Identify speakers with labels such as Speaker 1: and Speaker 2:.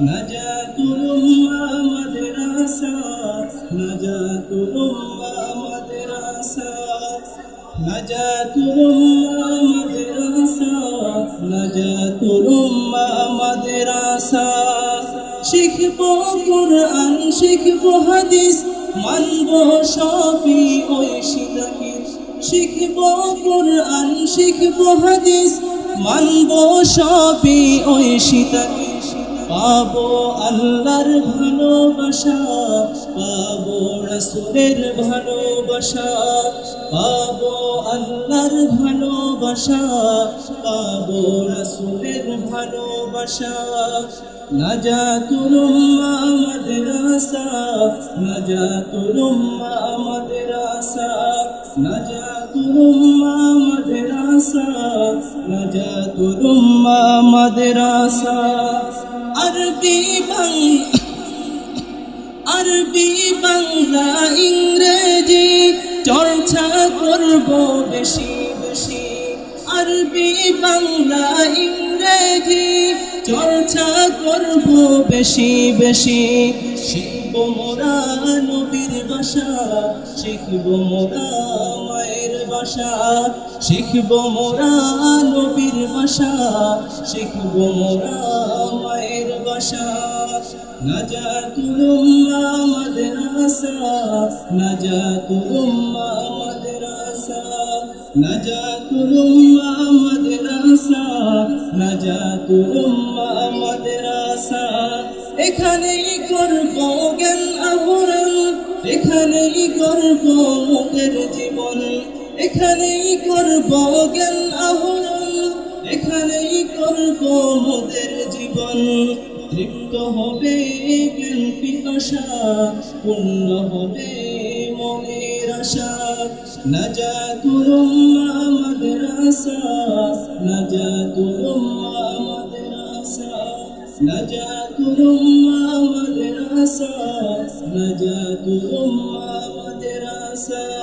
Speaker 1: نجاة الأمة مدرسة نجاة الأمة مدرسة نجاة الأمة مدرسة نجاة الأمة مدرسة শিখব কোরআন শিখব হাদিস মানব সবই ওই শিলাকে শিখব কোরআন শিখব হাদিস মানব সবই ওই সীতাকে পাবো আল্লাহর ভালোবাসা, পাবো রসুলের ভালোবাসা, পাবো আল্লাহর ভালোবাসা, পাবো রসুলের ভালোবাসা। নাজাতুল উম্মা মাদ্রাসা নাজাতুল উম্মা মাদ্রাসা নাজাতুল উম্মা মাদ্রাসা উম্মা মাদ্রাসা আরবি বাংলা আরবি বাংলা, ইংরেজি চর্চা করব বেশি বেশি। আরবি বাংলা, ইংরেজি চর্চা করব বেশি বেশি। শিখব মোরা নবীর ভাষা, শিখব মোরা মায়ের ভাষা। শিখব মোরা নবীর ভাষা, শিখব মোরা ভাষা নাজাতুল উম্মা মাদ্রাসা নাজাতুল উম্মা মাদ্রাসা নাজাতুল উম্মা মাদ্রাসা নাজাতুল উম্মা মাদ্রাসা এখানেই করব জ্ঞান আহরণ, এখানেই করব মুখের জীবন, এখানেই করব জ্ঞান আহরণ, এখানেই করব মোদের জীবন। তৃপ্ত হবে পিপাসা, পূর্ণ হবে মনের আশা। না যা তুলুম আমাদের আশা, না যা তুলুম আমাদের আশা। না যা তুলুম আমাদের আশা, না যা তুলুম আমাদের আশা।